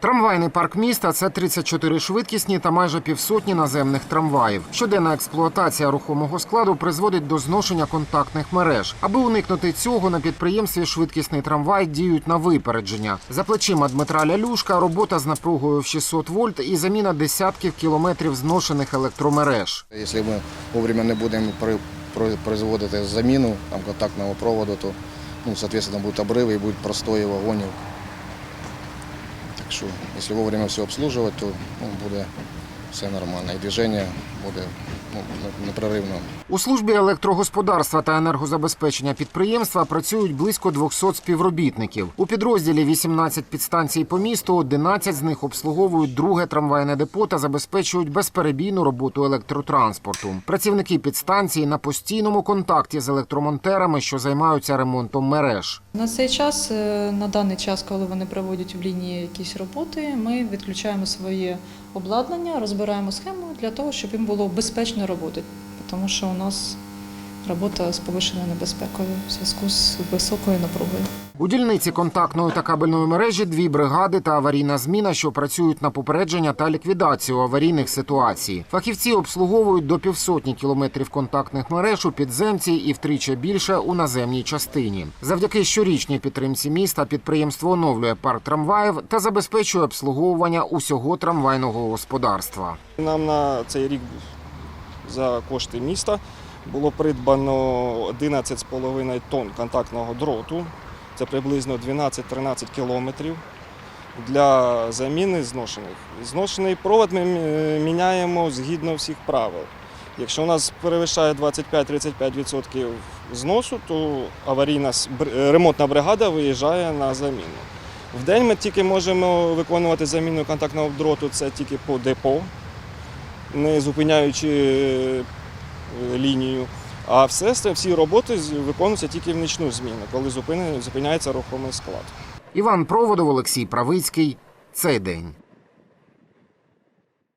Трамвайний парк міста це 34 швидкісні та майже півсотні наземних трамваїв. Щоденна експлуатація рухомого складу призводить до зношення контактних мереж. Аби уникнути цього, на підприємстві швидкісний трамвай діють на випередження. За плечима Дмитра Лялюшка робота з напругою в 600 вольт і заміна десятків кілометрів зношених електромереж. Якщо ми вовремя не будемо при- при- производити заміну контактного проводу, то ну, соответственно, будуть обриви і будуть простої вагонів. Так що, якщо вовремя все обслужувати, то ну, буде все нормально. І движення буде ну, не- непреривно. У службі електрогосподарства та енергозабезпечення підприємства працюють близько 200 співробітників. У підрозділі 18 підстанцій по місту, 11 з них обслуговують друге трамвайне депо та забезпечують безперебійну роботу електротранспорту. Працівники підстанції на постійному контакті з електромонтерами, що займаються ремонтом мереж. На цей час, е, на даний час, коли вони проводять в лінії якісь роботи, ми відключаємо своє обладнання, розбираємо схему для того, щоб їм було безпечно роботи, тому що у нас робота з повищеною небезпекою в зв'язку з високою напругою. У дільниці контактної та кабельної мережі дві бригади та аварійна зміна, що працюють на попередження та ліквідацію аварійних ситуацій. Фахівці обслуговують до півсотні кілометрів контактних мереж у підземці і втричі більше у наземній частині. Завдяки щорічній підтримці міста підприємство оновлює парк трамваїв та забезпечує обслуговування усього трамвайного господарства. Нам на цей рік за кошти міста було придбано 11,5 тонн контактного дроту. Це приблизно 12-13 кілометрів для заміни зношених. Зношений провод ми міняємо згідно всіх правил. Якщо у нас перевищає 25-35% зносу, то аварійна е, ремонтна бригада виїжджає на заміну. В день ми тільки можемо виконувати заміну контактного дроту, це тільки по депо, не зупиняючи е, лінію. А все, всі роботи виконуються тільки в нічну зміну, коли зупиняється, рухомий склад. Іван Проводов, Олексій Правицький. Цей день.